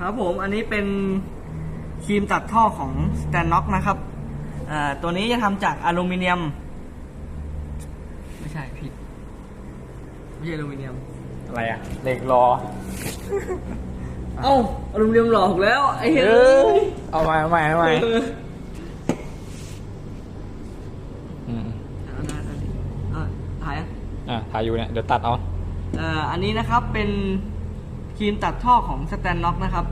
ครับผมอันนี้เป็นครีมตัดท่อของสแตนน็อกนะครับอ่าตัวนี้จะทำจากอลูมิเนียม ไม่ใช่ผิดไม่ใช่อลูมิเนียม อะไรอะเหล็กรอ เอ้าอลูมิเนียมหลอกแล้วไอ้เฮ้เอ้ยยเอาใหม่เอาใหม่เอาใหม่เอออืมเอาได้ได้อะถ่ายอะอะถ่ายอยู่เนี่ยเดี๋ยวตัดเอาเอ่ออันนี้นะครับเป็น ครีมตัดท่อของสแตนน็อกนะครับ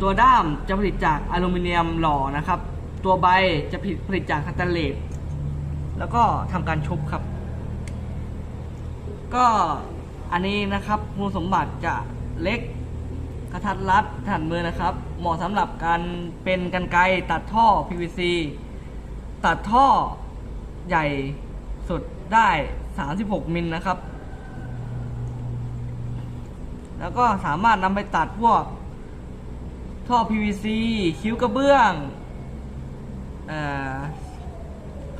ตัวด้ามจะผลิตจากอลูมิเนียมหล่อนะครับ ตัวใบจะผลิตผลิตจากสแตนเลสแล้วก็ทำการชุบครับ ก็อันนี้นะครับคุณสมบัติจะเล็กกระทัดรัดถนัดมือนะครับ เหมาะสำหรับการเป็นกันไกตัดท่อ PVC ตัดท่อใหญ่สุดได้ 36 มิลนะครับ แล้วก็สามารถนำไปตัดพวกท่อ PVC คิ้วกระเบื้องอ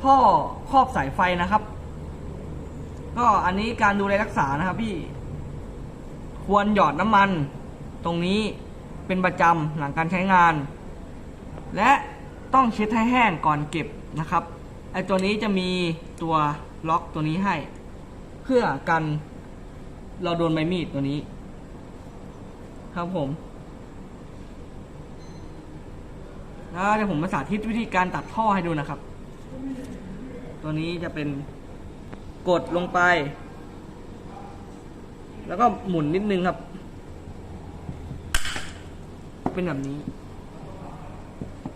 ท่อครอบสายไฟนะครับ ก็อันนี้การดูแลรักษานะครับพี่ ควรหยอดน้ำมัน ตรงนี้เป็นประจำหลังการใช้งาน และต้องเช็ดให้แห้งก่อนเก็บนะครับไอตัวนี้จะมีตัวล็อกตัวนี้ให้ เพื่อกันเราโดนใบมีดตัวนี้ ครับผมแล้วเดี๋ยวผมมาสาธิตวิธีการตัดท่อให้ดูนะครับ ตัวนี้จะเป็นกดลงไป แล้วก็หมุนนิดนึงครับ เป็นแบบนี้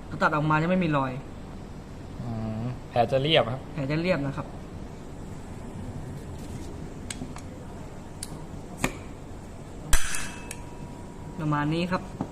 ถ้าตัดออกมาจะไม่มีรอยอืมแผลจะเรียบครับ แผลจะเรียบนะครับ ประมาณนี้ครับ